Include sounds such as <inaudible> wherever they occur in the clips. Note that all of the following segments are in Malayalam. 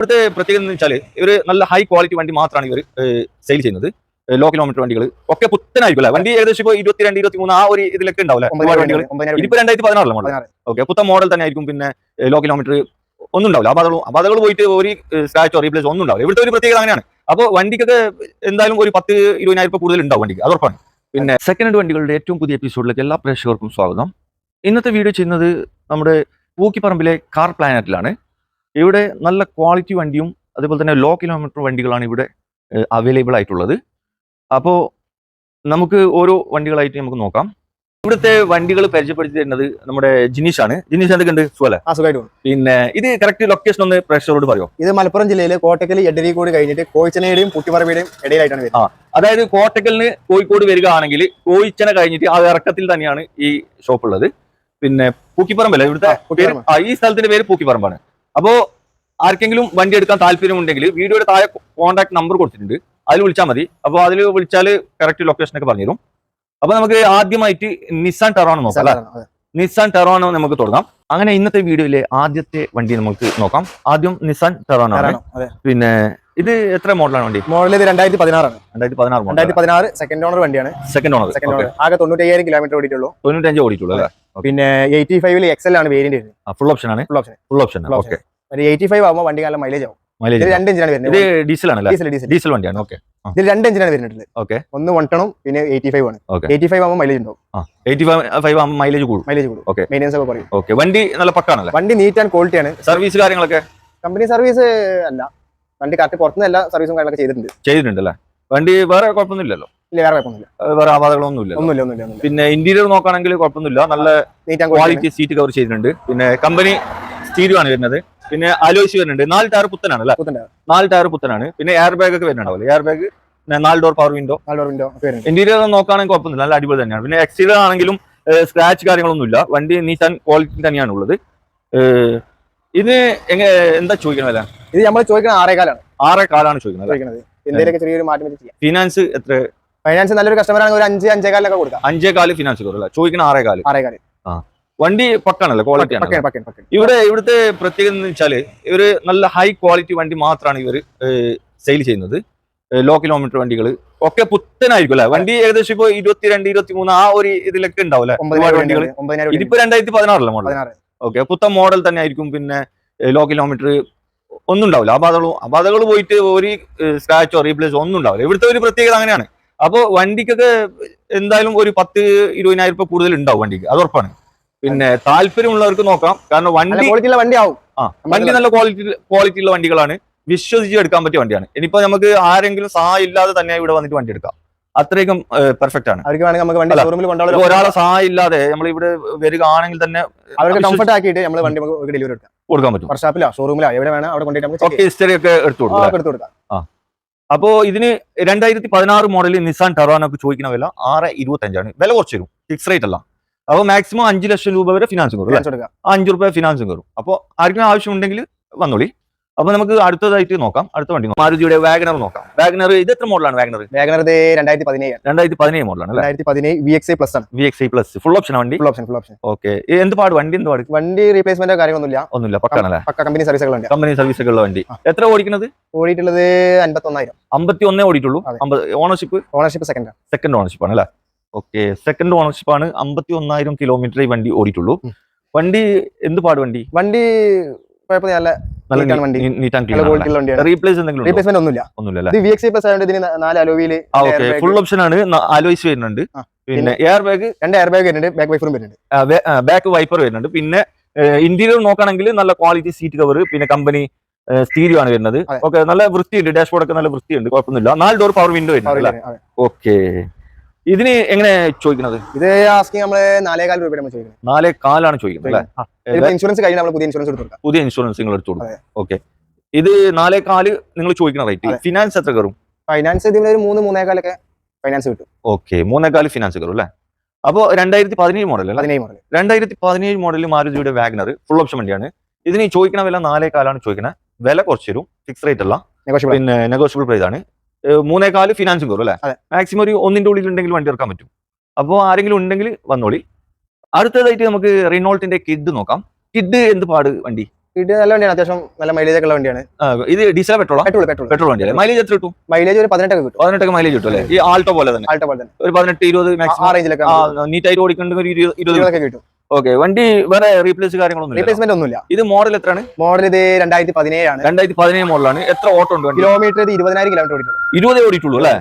ഇവിടുത്തെ പ്രത്യേകത എന്ന് വെച്ചാൽ ഇവർ നല്ല ഹൈ ക്വാളിറ്റി വണ്ടി മാത്രമാണ് ഇവർ സെയിൽ ചെയ്യുന്നത്. ലോ കിലോമീറ്റർ വണ്ടികൾ ഒക്കെ പുത്തനായിരിക്കും അല്ലെ? വണ്ടി ഏകദേശം ഇപ്പോൾ ഇരുപത്തിരണ്ട് ഇരുപത്തി മൂന്ന് ആ ഒരു ഇതിലൊക്കെ ഉണ്ടാവില്ല ഒരുപാട് വണ്ടികൾ ഇപ്പൊ രണ്ടായിരത്തി പതിനാറിലെ മോഡൽ. ഓക്കെ പുത്തൻ മോഡൽ തന്നെ ആയിരിക്കും പിന്നെ ലോ കിലോമീറ്റർ ഒന്നും ഉണ്ടാവില്ല. അപാതകൾ അപാതകൾ പോയിട്ട് ഒരു സ്ക്രാച്ചോ റീപ്ലേസ് ഒന്നും ഉണ്ടാവില്ല. ഇവിടുത്തെ ഒരു പ്രത്യേകത അങ്ങനെയാണ്. അപ്പോൾ വണ്ടിക്കൊക്കെ എന്തായാലും ഒരു പത്ത് ഇരുപതിനായിരം രൂപ കൂടുതൽ ഉണ്ടാവും വണ്ടിക്ക്. അത് ഉറപ്പാണ്. പിന്നെ സെക്കൻഡ് ഹാൻഡ് വണ്ടികളുടെ ഏറ്റവും പുതിയ എപ്പിസോഡിലേക്ക് എല്ലാ പ്രേക്ഷകർക്കും സ്വാഗതം. ഇന്നത്തെ വീഡിയോ ചെയ്യുന്നത് നമ്മുടെ പൂക്കിപ്പറമ്പിലെ കാർ പ്ലാനറ്റിലാണ് ഇവിടെ നല്ല ക്വാളിറ്റി വണ്ടിയും അതുപോലെ തന്നെ ലോ കിലോമീറ്റർ വണ്ടികളാണ് ഇവിടെ അവൈലബിൾ ആയിട്ടുള്ളത്. അപ്പോൾ നമുക്ക് ഓരോ വണ്ടികളായിട്ട് നമുക്ക് നോക്കാം. ഇവിടുത്തെ വണ്ടികൾ പരിചയപ്പെടുത്തി തരുന്നത് നമ്മുടെ ജിനീഷാണ്. ജിനീഷ് എന്തൊക്കെയുണ്ട്? സുഖല്ലേ? ആ. പിന്നെ ഇത് കറക്റ്റ് ലൊക്കേഷൻ ഒന്ന് പ്രേക്ഷകരോട് പറയോ? ഇത് മലപ്പുറം ജില്ലയിലെ കോട്ടക്കൽ എഡരിക്കോട് കഴിഞ്ഞിട്ട് കോഴിച്ചനയുടെയും പുട്ടിപ്പറമ്പയുടെയും ഇടയിലായിട്ടാണ് വരുന്നത്. അതായത് കോട്ടക്കലിന് കോഴിക്കോട് വരികയാണെങ്കിൽ കോഴിച്ചന കഴിഞ്ഞിട്ട് ആ ഇറക്കത്തിൽ തന്നെയാണ് ഈ ഷോപ്പ് ഉള്ളത്. പിന്നെ പൂക്കിപ്പറമ്പല്ലേ? ഇവിടുത്തെ ആ, ഈ സ്ഥലത്തിന്റെ പേര് പൂക്കിപ്പറമ്പാണ്. അപ്പോ ആർക്കെങ്കിലും വണ്ടി എടുക്കാൻ താല്പര്യമുണ്ടെങ്കിൽ വീഡിയോയുടെ താഴെ കോൺടാക്ട് നമ്പർ കൊടുത്തിട്ടുണ്ട്. അതിൽ വിളിച്ചാൽ മതി. അപ്പോൾ അതിൽ വിളിച്ചാൽ കറക്റ്റ് ലൊക്കേഷൻ ഒക്കെ പറഞ്ഞുതരും. അപ്പൊ നമുക്ക് ആദ്യമായിട്ട് നിസാൻ ടെറോണോ നോക്കാം അല്ലേ. നിസാൻ ടെറോണോ നമുക്ക് തുടങ്ങാം. അങ്ങനെ ഇന്നത്തെ വീഡിയോയിലെ ആദ്യത്തെ വണ്ടി നമുക്ക് നോക്കാം. ആദ്യം നിസാൻ ടെറോണോ ആണ്. പിന്നെ ഇത് എത്ര മോഡലാണ് വണ്ടി? മോഡൽ ഇത് രണ്ടായിരത്തി പതിനാറാണ് രണ്ടായിരത്തി പതിനാറ് രണ്ടായിരത്തി പതിനാറ് സെക്കൻഡ് ഓണർ വണ്ടിയാണ് സെക്കൻഡ് ഓണർ സെക്കൻഡ് ഓണർ ആകെ തൊണ്ണൂറ്റയ്യായിരം കിലോമീറ്റർ ഓടിയിട്ടുള്ളൂ. തൊണ്ണൂറ്റഞ്ച് ഓടിയിട്ടുള്ളൂ അല്ലേ? പിന്നെ എയ്റ്റി ഫൈവിൽ എക്സൽ ആണ് വേരിയന്റ് വരുന്നത്. ഫുൾ ഓപ്ഷൻ ആണ്? Full option full option okay ഒരു എയ്റ്റി ഫൈവ് ആകുമ്പോൾ വണ്ടി നല്ല മൈലേജ് ആവും. മൈലേജ് രണ്ട് എഞ്ചിനാണ് ഇത് വരുന്നത്. ഡീസൽ ആണ് ഡീസൽ ഡീസൽ ഡീസൽ വണ്ടിയാണ് ഓക്കെ ഇതിൽ രണ്ട് എഞ്ചിനാണ് വരുന്നത്. ഓക്കെ ഒന്ന് വൺ ടണും പിന്നെ എയ്റ്റി ഫൈവ് ആണ്. എയ്റ്റി ഫൈവ് ആകുമ്പോൾ മൈലേജ് ഉണ്ടാവും. എയ്റ്റി ഫൈവ് ഫൈവ് ആകുമ്പോൾ മൈലേജ് കൂടും. മൈലേജ് കൂടും. ഓക്കെ മെയിനൻസ് ഒക്കെ പറയും. ഓക്കെ വണ്ടി നല്ല പക്കാണല്ലോ? വണ്ടി നീറ്റ് ആൻഡ് ക്വാളിറ്റി ആണ്. സർവീസ് കാര്യങ്ങളൊക്കെ? കമ്പനി സർവീസ് അല്ല. വണ്ടി കറക്റ്റ് പുറത്തുനിന്ന് എല്ലാ സർവീസും കാര്യങ്ങളൊക്കെ ചെയ്തിട്ടുണ്ട്. ചെയ്തിട്ടുണ്ട് അല്ലേ വണ്ടി വേറെ കുഴപ്പമൊന്നുമില്ലല്ലോ? ഇല്ല വേറെ കുഴപ്പമൊന്നുമില്ല. വേറെ ഒന്നുമില്ല ഒന്നുമില്ല പിന്നെ ഇന്റീരിയർ നോക്കുകയാണെങ്കിൽ കുഴപ്പമൊന്നുമില്ല. നല്ല ക്വാളിറ്റി സീറ്റ് കവർ ചെയ്തിട്ടുണ്ട്. പിന്നെ കമ്പനി സ്റ്റീരിയോ ആണ് വരുന്നത്. പിന്നെ ആലോചിച്ച് വരുന്നുണ്ട്. നാല് ടയർ പുത്തനാണ് അല്ലേ നാല് ടയർ പുത്തനാണ്. പിന്നെ എയർ ബാഗ് ഒക്കെ വരുന്നുണ്ടാവില്ല എയർ ബാഗ് നാല് ഡോർ പവർ വിൻഡോ നാല് വിൻഡോ ഒക്കെ വരുന്നുണ്ട്. ഇന്റീരിയർ നോക്കുകയാണെങ്കിൽ കുഴപ്പമൊന്നുമില്ല. നല്ല അടിപൊളി തന്നെയാണ്. പിന്നെ എക്സ്റ്റീരിയർ ആണെങ്കിലും സ്ക്രാച്ച് കാര്യങ്ങളൊന്നുമില്ല. വണ്ടി നീറ്റാൻ ക്വാളിറ്റി തന്നെയാണ് ഉള്ളത്. ഇത് എങ്ങനെ എന്താ ചോദിക്കണം അല്ലേ ഇത് നമ്മൾ ചോദിക്കുന്നത് ആറേകാലാണ് ആറേ കാലാണ് ചോദിക്കുന്നത് എന്തെങ്കിലും ചെറിയൊരു മാറ്റം ഫിനാൻസ് എത്ര? ഫൈനാൻസ് നല്ലൊരു കസ്റ്റമർ ആണെങ്കിൽ ഒരു അഞ്ച് അഞ്ചേകാലൊക്കെ കൊടുക്കാം. അഞ്ചേ കാൽ ഫിനാൻസ് കുറവല്ല ചോദിക്കുന്ന ആറേ കാൽ. ആറേകാൽ വണ്ടി പക്കാണല്ലോ? ക്വാളിറ്റി ആണ് ഇവിടെ ഇവിടുത്തെ പ്രത്യേകത എന്ന് വെച്ചാൽ ഇവർ നല്ല ഹൈ ക്വാളിറ്റി വണ്ടി മാത്രമാണ് ഇവർ സെയിൽ ചെയ്യുന്നത്. ലോ കിലോമീറ്റർ വണ്ടികൾ ഒക്കെ പുത്തനായിരിക്കും അല്ലെ? വണ്ടി ഏകദേശം ഇപ്പൊ ഇരുപത്തിരണ്ട് ഇരുപത്തി മൂന്ന് ആ ഒരു ഇതിലൊക്കെ ഉണ്ടാവില്ല വണ്ടികൾ ഇതിപ്പോ രണ്ടായിരത്തി പതിനാറല്ലോ മോഡൽ ഓക്കെ പുത്തൻ മോഡൽ തന്നെ ആയിരിക്കും പിന്നെ ലോ കിലോമീറ്റർ ഒന്നും ഉണ്ടാവില്ല. അപാതകളും അപാതകൾ പോയിട്ട് ഒരു സ്ക്രാച്ചോ റീപ്ലേസോ ഒന്നും ഉണ്ടാവില്ല. ഇവിടുത്തെ ഒരു പ്രത്യേകത അങ്ങനെയാണ്. അപ്പോൾ വണ്ടിക്കൊക്കെ എന്തായാലും ഒരു പത്ത് ഇരുപതിനായിരം രൂപ കൂടുതൽ ഉണ്ടാവും വണ്ടിക്ക്. അത് ഉറപ്പാണ്. പിന്നെ താല്പര്യമുള്ളവർക്ക് നോക്കാം കാരണം വണ്ടി ക്വാളിറ്റി ഉള്ള വണ്ടി ആവും ആ വണ്ടി നല്ല ക്വാളിറ്റി ക്വാളിറ്റിയുള്ള വണ്ടികളാണ്. വിശ്വസിച്ച് എടുക്കാൻ പറ്റിയ വണ്ടിയാണ്. ഇനിയിപ്പോ നമുക്ക് ആരെങ്കിലും സഹായം ഇല്ലാതെ തന്നെ ഇവിടെ വന്നിട്ട് വണ്ടി എടുക്കാം. അത്രയ്ക്കും പെർഫെക്റ്റ് ആണ്. അവർക്ക് വേണമെങ്കിൽ നമുക്ക് വണ്ടി ഷോറൂമിൽ കൊണ്ടുപോകാം ഒരാളെ സഹായം ഇല്ലാതെ നമ്മൾ ഇവിടെ വരികയാണെങ്കിൽ തന്നെ അവർക്ക് കംഫർട്ട് ആക്കിയിട്ട് നമ്മൾ വണ്ടി നമുക്ക് ഡെലിവറി എടുക്കാം. കൊടുക്കാൻ പറ്റും. വർഷാപ്പിലോ ഷോറൂമിലോ എവിടെ വേണം അവിടെ കൊണ്ടുപോയി നമുക്ക് ഹിസ്റ്ററി ഒക്കെ എടുത്തു കൊടുക്കാം എടുത്തു കൊടുക്കാം. അപ്പോ ഇതിന് രണ്ടായിരത്തി പതിനാറ് മോഡലിൽ നിസാൻ ടെറാനൊക്കെ ചോദിക്കുന്ന വില ആറ് ഇരുപത്തി അഞ്ചാണ് വില കുറച്ച് വരും ഫിക്സ് റേറ്റ് അല്ല. അപ്പോൾ മാക്സിമം അഞ്ച് ലക്ഷം രൂപ വരെ ഫിനാൻസും കയറും അഞ്ച് രൂപ ഫിനാൻസും കയറും അപ്പോൾ ആർക്കും ആവശ്യമുണ്ടെങ്കിൽ വന്നോളി. അപ്പൊ നമുക്ക് അടുത്തതായിട്ട് നോക്കാം. അടുത്ത വണ്ടി മാരുതിയുടെ വാഗനർ നോക്കാം. വാഗനർ ഇത് എത്ര മോഡലാണ് വാഗനർ വാഗനർ രണ്ടായിരത്തി പതിനേഴ് രണ്ടായിരത്തി പതിനേഴ് മോഡലാണ് രണ്ടായിരത്തി പതിനേഴ് വി എക്സ് ഐ പ്ലസ് ആണ്. V X I plus full option വണ്ടി? Full option full option okay എന്ത് പാട്? വണ്ടി എന്ത് പാട്? വണ്ടി റീപ്ലേസ്മെന്റ് കാര്യമൊന്നുമില്ല ഒന്നുമില്ല. പക്കാണല്ലേ പക്ക കമ്പനി സർവീസുകളുണ്ട് കമ്പനി സർവീസുകളുള്ള വണ്ടി. എത്ര ഓടിക്കുന്നത് ഓടിയിട്ടുള്ളത് അൻപത്തൊന്നായിരം. അമ്പത്തി ഒന്നേ ഓടിയിട്ടുള്ളൂ. Ownership ownership second second ownership ആണ്. അല്ലേ? ഓക്കെ സെക്കൻഡ് ഓണർഷിപ്പ് ആണ് അമ്പത്തി ഒന്നായിരം കിലോമീറ്റർ ഈ വണ്ടി ഓടിയിട്ടുള്ളൂ. വണ്ടി എന്ത് പാട് വണ്ടി? വണ്ടി കുഴപ്പമില്ല നല്ല ഫുൾ ഓപ്ഷൻ ആണ് വരുന്നുണ്ട്. പിന്നെ എയർ ബാഗ് രണ്ട് എയർ ബാഗ് വരുന്നുണ്ട് ബാക്ക് വൈപ്പറും വരുന്നുണ്ട്. ബാക്ക് വൈപ്പർ വരുന്നുണ്ട്. പിന്നെ ഇന്റീരിയർ നോക്കുകയാണെങ്കിൽ നല്ല ക്വാളിറ്റി സീറ്റ് കവർ പിന്നെ കമ്പനി സ്റ്റീരിയോ ആണ് വരുന്നത്. ഓക്കെ നല്ല വൃത്തിയുണ്ട്. ഡാഷ്ബോർഡ് ഒക്കെ നല്ല വൃത്തിയുണ്ട്. കുഴപ്പമൊന്നുമില്ല. നാല് ഡോർ പവർ വിൻഡോ വരുന്നുണ്ട്. ഓക്കെ ഇതിന് എങ്ങനെ ചോദിക്കുന്നത്? ഇത് ആസ്കിങ് നമ്മൾ നാലേകാൽ രൂപയാണ് ചോദിക്കുന്നത്. നാലേ കാലാണ് ചോദിക്കുന്നത്. അല്ലേ ഇൻഷുറൻസ് കഴിഞ്ഞാൽ നമ്മൾ പുതിയ ഇൻഷുറൻസ് എടുത്ത് കൊടുക്കാം. പുതിയ ഇൻഷുറൻസ് നിങ്ങൾ എടുത്തു കൊടുക്കും. ഓക്കെ ഇത് നാലേ കാൽ നിങ്ങൾ ചോദിക്കുന്ന റേറ്റ്. ഫിനാൻസ് എത്ര കയറും? ഫൈനാൻസ് ഇതിന് ഒരു മൂന്ന് മൂന്നേകാലൊക്കെ ഫൈനാൻസ് കിട്ടും. ഓക്കെ മൂന്നേകാൽ ഫിനാൻസ് കയറും അല്ലേ? അപ്പോൾ രണ്ടായിരത്തി പതിനേഴ് മോഡൽ പതിനേഴ് രണ്ടായിരത്തി പതിനേഴ് മോഡൽ മാരുതിയുടെ വാഗ്നർ ഫുൾ ഓപ്ഷൻ വണ്ടിയാണ്. ഇതിന് ചോദിക്കണ വില നാലേ കാലാണ് ചോദിക്കുന്നത് വില കുറച്ച് തരും ഫിക്സ് റേറ്റ് അല്ല. പിന്നെ നെഗോഷ്യബിൾ പ്രൈസ് ആണ്. മൂന്നേകാൽ ഫിനാൻസും കയറും അല്ലേ. മാക്സിമം ഒരു ഒന്നിന്റെ ഉള്ളിൽ ഉണ്ടെങ്കിൽ വണ്ടി ഇറക്കാൻ പറ്റും. അപ്പോൾ ആരെങ്കിലും ഉണ്ടെങ്കിൽ വന്നോളി. അടുത്തതായിട്ട് നമുക്ക് റിനോൾട്ടിന്റെ കിഡ് നോക്കാം. കിഡ് എന്ത് പാട് വണ്ടി? കിഡ് നല്ല വണ്ടിയാണ്. അത്യാവശ്യം നല്ല മൈലേജ് ഒക്കെ ഉള്ള വണ്ടിയാണ്. ഇത് ഡീസൽ പെട്രോൾ പെട്രോൾ പെട്രോൾ വണ്ടിയല്ലേ? മൈലേജ് എത്ര കിട്ടും? മൈലേജ് ഒരു പതിനെട്ടൊക്കെ കിട്ടും. പതിനെട്ടൊക്കെ മൈലേജ് കിട്ടും അല്ലേ? ഈ ആൾട്ടോ പോലെ തന്നെ? ആൾട്ടോ പോലെ തന്നെ. ഒരു പതിനെട്ട് ഇരുപത് മാക്സിമം റേഞ്ചിലൊക്കെ നീറ്റായിട്ട് ഓടിക്കേണ്ട ഒരു ഇരുപത് കിട്ടും. ഓക്കെ വണ്ടി വേറെ റീപ്ലേസ് കാര്യങ്ങളൊന്നും റീപ്ലേസ്മെന്റ് ഒന്നുമില്ല. ഇത് മോഡൽ എത്രയാണ്? മോഡൽ ഇത് രണ്ടായിരത്തി പതിനേഴാണ് രണ്ടായിരത്തി പതിനേഴ് മോഡലാണ് എത്ര ഓട്ടോ ഉണ്ട് കിലോമീറ്റർ ഇത് ഇരുപതിനായിരം കിലോമീറ്റർ ഓടിയിട്ടുള്ളൂ. ഇരുപത് ഓടിയിട്ടുള്ളൂ അല്ലേ?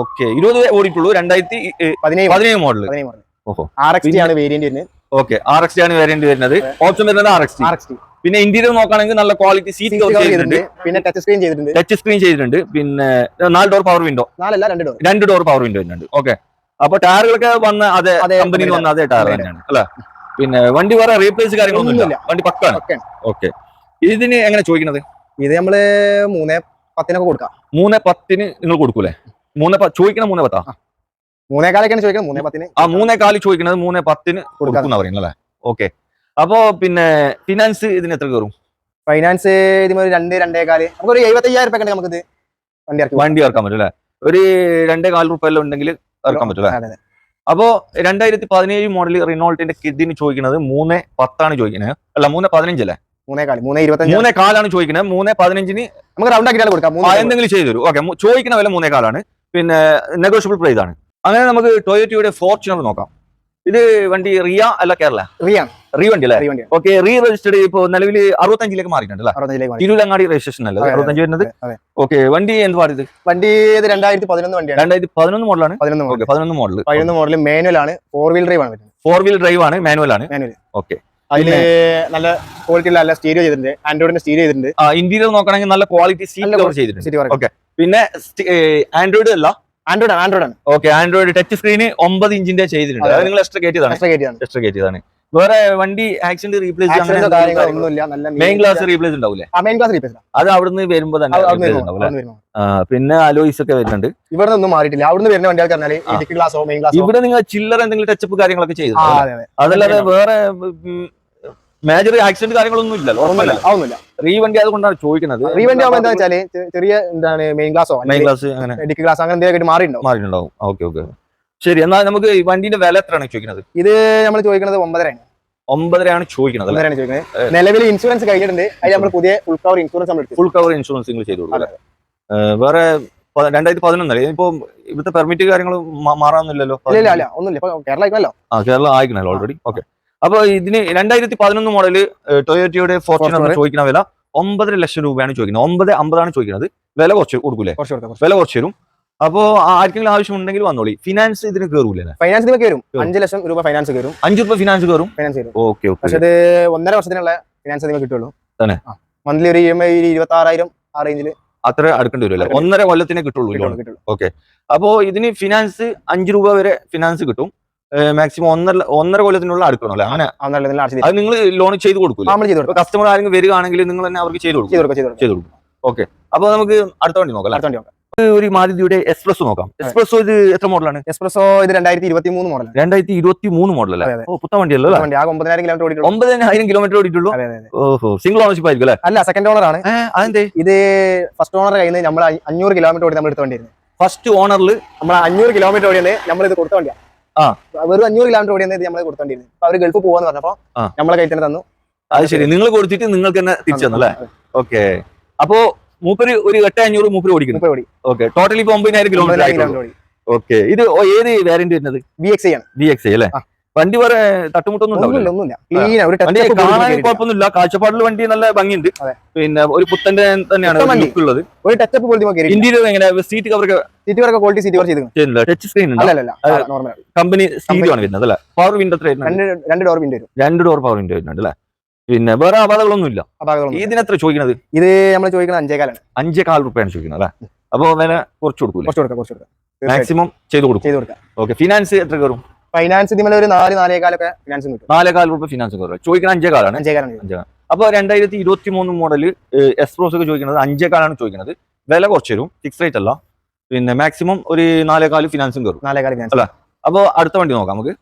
ഓക്കെ ഇരുപത് ഓടിയിട്ടുള്ളൂ രണ്ടായിരത്തി പതിനേഴ് പതിനേഴ് മോഡൽ ഓഹോ. ആർ എക്സ് ആണ് വേരിയന്റ് വരുന്നത്. ഓക്കെ ആർ എക്സ് ആണ് വേരിയന്റ് വരുന്നത്. ഓപ്ഷൻ വരുന്നത് R X R X T പിന്നെ ഇന്റീരിയർ നോക്കുകയാണെങ്കിൽ നല്ല ക്വാളിറ്റി സീറ്റ് കവർ ചെയ്തിട്ടുണ്ട്. പിന്നെ ടച്ച് സ്ക്രീൻ ചെയ്തിട്ടുണ്ട്. ടച്ച് സ്ക്രീൻ ചെയ്തിട്ടുണ്ട്. പിന്നെ നാല് ഡോർ പവർ വിൻഡോ നാലല്ല രണ്ട് ഡോർ രണ്ട് ഡോർ പവർ വിൻഡോ വരുന്നുണ്ട്. ഓക്കെ അപ്പൊ ടയറുകളൊക്കെ വന്ന അതേ കമ്പനിയിൽ വന്ന അതേ ടയർ തന്നെയാണ്. അല്ലെ? പിന്നെ വണ്ടി വേറെ റീപ്ലേസ് കാര്യങ്ങളൊന്നുമില്ല വണ്ടി പക്കാണ്. ഓക്കെ ഇതിന് എങ്ങനെ ചോദിക്കുന്നത്? ഇത് നമ്മൾ മൂന്നേ പത്തിനൊക്കെ കൊടുക്കാം. മൂന്ന് പത്തിന് നിങ്ങൾ കൊടുക്കൂലേ? മൂന്ന് ചോദിക്കണ മൂന്ന് പത്താ? മൂന്നേക്കാലൊക്കെയാണ് ചോദിക്കുന്നത് മൂന്നേ പത്തിന് ആ മൂന്നേ കാലി ചോദിക്കുന്നത് മൂന്നേ പത്തിന് കൊടുക്കാം. കൊടുക്കുന്ന പറയുന്നല്ലേ ഓക്കെ അപ്പോ പിന്നെ ഫിനാൻസ് ഇതിന് എത്ര കയറും? ഫൈനാൻസ് ഇതിന് രണ്ട് രണ്ട് രണ്ടേകാൽ. നമുക്ക് ഒരു എഴുപത്തയ്യായിരം രൂപ നമുക്ക് ഇത് വണ്ടി വണ്ടി ഇറക്കാൻ പറ്റും അല്ലേ? ഒരു രണ്ടേ കാൽ റുപ്യ ഉണ്ടെങ്കിൽ ഇറക്കാൻ പറ്റും അല്ലേ? അപ്പോ രണ്ടായിരത്തി പതിനേഴ് മോഡൽ റിനോൾട്ടിന്റെ കിഡിന് ചോദിക്കുന്നത് മൂന്ന് പത്താണ് ചോദിക്കുന്നത് അല്ല മൂന്ന് പതിനഞ്ചല്ലേ മൂന്നേ കാലാണ് ചോദിക്കുന്നത് മൂന്ന് പതിനഞ്ചിന് നമുക്ക് റൗണ്ട് ആക്കിയിട്ട് കൊടുക്കാം. എന്തെങ്കിലും ചെയ്തു തരും. ഓക്കെ ചോദിക്കുന്ന വില മൂന്നേ കാലാണ്. പിന്നെ നെഗോഷ്യബിൾ പ്രൈസ് ആണ്. അങ്ങനെ നമുക്ക് ടൊയറ്റോയുടെ ഫോർച്യൂണർ നോക്കാം. ഇത് വണ്ടി റിയ അല്ല കേരള? റിയാണ് റീ വണ്ടി അല്ലേ ഓക്കെ റീ രജിസ്റ്റർഡ് ഇപ്പോൾ നിലവിൽ അറുപത്തഞ്ചിലേക്ക് മാറിയിട്ടുണ്ട് അല്ലേ? തിരുവല്ലങ്ങാടി രജിസ്ട്രേഷൻ അല്ലേ. അറുപത്തഞ്ച് വരുന്നത്. ഓക്കെ വണ്ടി എന്ത് പാടിയത് വണ്ടി ഇത് രണ്ടായിരത്തി പതിനൊന്ന് വണ്ടിയാണ്. രണ്ടായിരത്തി പതിനൊന്ന് മോഡലാണ്? പതിനൊന്ന് പതിനൊന്ന് മോഡൽ പതിനൊന്ന് മോഡൽ മാനുവൽ ആണ് ഫോർ വീൽ ഡ്രൈവ് ആണ് ഫോർ വീൽ ഡ്രൈവ് ആണ് മാനുവൽ ആണ് മാനുവൽ ഓക്കെ. അതിൽ നല്ല ക്വാളിറ്റി ഉള്ള നല്ല സ്റ്റീരിയോ ചെയ്തിട്ടുണ്ട്. ആൻഡ്രോയിഡിന്റെ സ്റ്റീരിയോ ചെയ്തിട്ടുണ്ട്. ഇന്റീരിയർ നോക്കണമെങ്കിൽ നല്ല ക്വാളിറ്റി സീറ്റ് കവർ ചെയ്തിട്ടുണ്ട്. ഓക്കെ. Okay. പിന്നെ ആൻഡ്രോയിഡ് അല്ല? ആൻഡ്രോയിഡ് ആണ് ആൻഡ്രോയിഡ് ആണ്. ഓക്കെ ആൻഡ്രോയിഡ് ടച്ച് സ്ക്രീന് ഒമ്പത് ഇഞ്ചിന്റെ ചെയ്തിട്ടുണ്ട്. അതെ. നിങ്ങൾ എക്സ്ട്രാ കയറ്റിയതാണ് എക്സ്ട്രാ കേറ്റിയതാണ് എക്സ്ട്രാ കയറ്റിയതാണ് വേറെ വണ്ടി accident replace main glass replace ഉണ്ടാവില്ലേ മെയിൻ ക്ലാസ് റീപ്ലേസ് അത് അവിടുന്ന് വരുമ്പോ തന്നെ പിന്നെ അലോയിസ് ഒക്കെ വരുന്നുണ്ട്. ഇവിടെ ഒന്നും മാറിയിട്ടില്ല. അവിടുന്ന് വരുന്ന വണ്ടികൾക്ക്. ഇടുക്കി മെയിൻ ക്ലാസ്സോ ഇവിടെ നിങ്ങൾ ചില്ലറ എന്തെങ്കിലും ടച്ചപ്പ് കാര്യങ്ങളൊക്കെ ചെയ്തു അതല്ലാതെ വേറെ മേജർ ആക്സിഡന്റ് കാര്യങ്ങളൊന്നും ഇല്ലല്ലോ ഒന്നുമില്ല റീ വണ്ടി അതുകൊണ്ടാണ് ചോദിക്കുന്നത്. റീ വണ്ടി ആവുമ്പോൾ എന്താ വെച്ചാൽ ചെറിയ എന്താണ് മെയിൻ ഗ്ലാസോ മെയിൻ ക്ലാസ് അങ്ങനെ. ഇടുക്കി ക്ലാസ് അങ്ങനെ എന്തെങ്കിലും മാറിയിട്ടുണ്ടാവും. മാറിയിട്ടുണ്ടാവും. Okay okay. ശരി എന്നാൽ നമുക്ക് വണ്ടിന്റെ വില എത്രയാണ് ചോദിക്കുന്നത്? ഇത് നമ്മൾ ചോദിക്കുന്നത് ഒമ്പതരയാണ്. ഒമ്പതരയാണ് ചോദിക്കുന്നത് അല്ലേ? ഒമ്പതരയാണ് ചോദിക്കുന്നത്. നിലവിൽ ഇൻഷുറൻസ് കഴിഞ്ഞിട്ടുണ്ട്. അതിൽ നമ്മൾ പുതിയ ഫുൾ കവർ ഇൻഷുറൻസ് നമ്മൾ ഫുൾ കവർ ഇൻഷുറൻസ് നിങ്ങൾ ചെയ്തു കൊടുക്കും വേറെ രണ്ടായിരത്തി പതിനൊന്നല്ലേ ഇപ്പൊ ഇവിടുത്തെ പെർമിറ്റ് കാര്യങ്ങൾ മാറാന്നില്ലല്ലോ ഇല്ല ഒന്നുമില്ല. കേരള ആയിക്കല്ലോ ആ കേരള ആയിക്കണല്ലോ ഓൾറെഡി ഓക്കെ അപ്പൊ ഇതിന് രണ്ടായിരത്തി പതിനൊന്ന് മോഡൽ ടൊയോറ്റയുടെ ഫോർച്യൂണർ ചോദിക്കുന്ന വില ഒമ്പതര ലക്ഷം രൂപയാണ് ചോദിക്കുന്നത്. ഒമ്പത് അമ്പതാണ് ചോദിക്കുന്നത്. വില കുറച്ച് കൊടുക്കൂലേ? വില കുറച്ച് തരും. അപ്പോ ആർക്കെങ്കിലും ആവശ്യമുണ്ടെങ്കിൽ വന്നോളി. ഫിനാൻസ് ഇതിന് കയറൂലേ ഫൈനാൻസ് വരും ഉം. അഞ്ച് ലക്ഷം രൂപ ഫൈനാൻസ് കയറും അഞ്ചു രൂപ ഫിനാൻസ് കയറും ഫൈനാൻസ് വരും ഓക്കെ പക്ഷേ ഇത് ഒന്നര വർഷത്തിനുള്ള ഫിനാൻസ് കിട്ടുള്ളൂ. തന്നെ? മന്ത്ലി ഒരു ഇ എം ഐ ഇരുപത്തി ആറായിരം ആ റേഞ്ചിൽ അത്ര അടുക്കേണ്ടി വരും ഒന്നര കൊല്ലത്തിനെ കിട്ടുള്ളൂ ഓക്കെ അപ്പോ ഇതിന് ഫിനാൻസ് അഞ്ചു രൂപ വരെ ഫിനാൻസ് കിട്ടും. മാക്സിമം ഒന്നര ഒന്നര കൊല്ലത്തിനുള്ള അടുക്കണം അല്ലേ? അങ്ങനെ. അത് നിങ്ങൾ ലോൺ ചെയ്ത് കൊടുക്കും. കസ്റ്റമർ ആരെങ്കിലും വരികയാണെങ്കിൽ നിങ്ങൾ തന്നെ അവർക്ക് ചെയ്ത് കൊടുക്കാം. ചെയ്ത് കൊടുക്കും ഓക്കെ അപ്പൊ നമുക്ക് അടുത്ത വണ്ടി നോക്കാം അടുത്ത വണ്ടി നോക്കാം. ഒരു മാരുതിയുടെ എക്സ്പ്രസ് നോക്കാം. എക്സ്പ്രസോ ഇത് എത്ര മോഡലാണ് എക്സ്പ്രസോ ഇത് രണ്ടായിരത്തി ഇരുപത്തി മൂന്ന് മോഡൽ രണ്ടായിരത്തി ഇരുപത്തി മൂന്ന് അതെ. ഓ പുത്തൻ വണ്ടിയല്ലോ അല്ലേ? വണ്ടി. ആ ഒമ്പതിനായിരം കിലോമീറ്റർ ഒമ്പതിനായിരം കിലോമീറ്റർ ഓടിയിട്ടുള്ളൂ? ഓഹോ സിംഗിൾ ഓണർഷിപ്പ് ആയിരിക്കും അല്ലേ? അല്ല സെക്കൻഡ് ഓണർ ആണ്. അതെന്തേ? ഇത് ഫസ്റ്റ് ഓണർ കയ്യിൽ നമ്മൾ അഞ്ഞൂറ് കിലോമീറ്റർ ഓടി നമ്മൾ എടുത്ത വണ്ടിയായിരുന്നു. ഫസ്റ്റ് ഓണറിൽ നമ്മൾ അഞ്ഞൂറ് കിലോമീറ്റർ ഓടിയത് നമ്മൾ ഇത് കൊടുത്ത വണ്ടിയാണ് ആ. വെറും അഞ്ഞൂറ് കിലോമീറ്റർ ഓടിയത് നമ്മൾ കൊടുത്ത വണ്ടിയായിരുന്നു. അപ്പൊ അവർ ഗൾഫ് പോവാന്ന് പറഞ്ഞപ്പോ. നമ്മളെ കയ്യിൽ തന്നെ തന്നു. അത് ശരി. നിങ്ങൾ കൊടുത്തിട്ട് നിങ്ങൾക്ക് തന്നെ തിരിച്ചു തന്നല്ലേ. ഓക്കെ അപ്പോ മൂപ്പര് ഒരു എട്ട് അഞ്ഞൂറ് മൂപ്പര് ഓടിക്കുന്നു. ഓക്കെ. ടോട്ടലി ഇപ്പൊ ഒമ്പതിനായിരം കിലോമീറ്റർ ഓക്കെ. ഇത് ഏത് വേരിയന്റ് വരുന്നത്? വി എക്സ് ആണ്. വി എക്സ് അല്ലേ? വണ്ടി വേറെ തട്ടുമുട്ടൊന്നും കാണാൻ കുഴപ്പമൊന്നുമില്ല. കാഴ്ചപ്പാടിൽ വണ്ടി നല്ല ഭംഗിയുണ്ട്. പിന്നെ ഒരു പുത്തന്റെ തന്നെയാണ് ഉള്ളത്. ഒരു ടച്ചപ്പ് നമുക്ക് ഇന്റീരിയർ എങ്ങനെ? Seat cover seat cover quality seat cover ചെയ്തിട്ടുണ്ട് ടച്ച് സ്ക്രീൻ കമ്പനി സ്റ്റീരിയോ ആണ്. വരുന്നത് അല്ലെ? പവർ വിൻഡോ രണ്ട് ഡോർ വിൻഡോ രണ്ട് ഡോർ പവർ വിൻഡോ വരുന്നുണ്ട് അല്ലേ? പിന്നെ വേറെ അപാകതകളൊന്നും ഇല്ല അപ്പൊ ഇതിന് എത്ര ചോദിക്കുന്നത് ഇത് നമ്മൾ ചോദിക്കുന്നത് അഞ്ചേകാലാണ്. അഞ്ചേ കാൽ റുപ്യാണ് ചോദിക്കുന്നത് അല്ലേ? അപ്പൊ വില കുറച്ച് കൊടുക്കൂല? കുറച്ച് കൊടുക്കാം കുറച്ച് കൊടുക്കാം. മാക്സിമം ചെയ്ത് കൊടുക്കും. ചെയ്ത് കൊടുക്കാം. ഓക്കെ ഫിനാൻസ് എത്ര കയറും? ഫൈനാൻസ് ഇതിൽ ഒരു നാല് നാലേകാലൊക്കെ ഫിനാൻസ് കിട്ടും. നാലേ കാൽ റുപ്യ ഫിനാൻസ് കയറും. ചോദിക്കുന്നത് അഞ്ചേ കാലാണ് അഞ്ചേകാലാണ് ചെയ്യുന്നത്. അപ്പൊ രണ്ടായിരത്തി ഇരുപത്തി മൂന്ന് മോഡൽ എക്സ്പ്രോസ് ഒക്കെ ചോദിക്കുന്നത് അഞ്ചേ കാലാണ് ചോദിക്കുന്നത് വില കുറച്ച് തരും. ഫിക്സ് റേറ്റ് അല്ല. പിന്നെ മാക്സിമം ഒരു നാലേ കാൽ ഫിനാൻസും കയറും. നാലേകാൽ ഫിനാൻസ് അല്ല. അപ്പൊ അടുത്ത വണ്ടി നോക്കാം നമുക്ക്.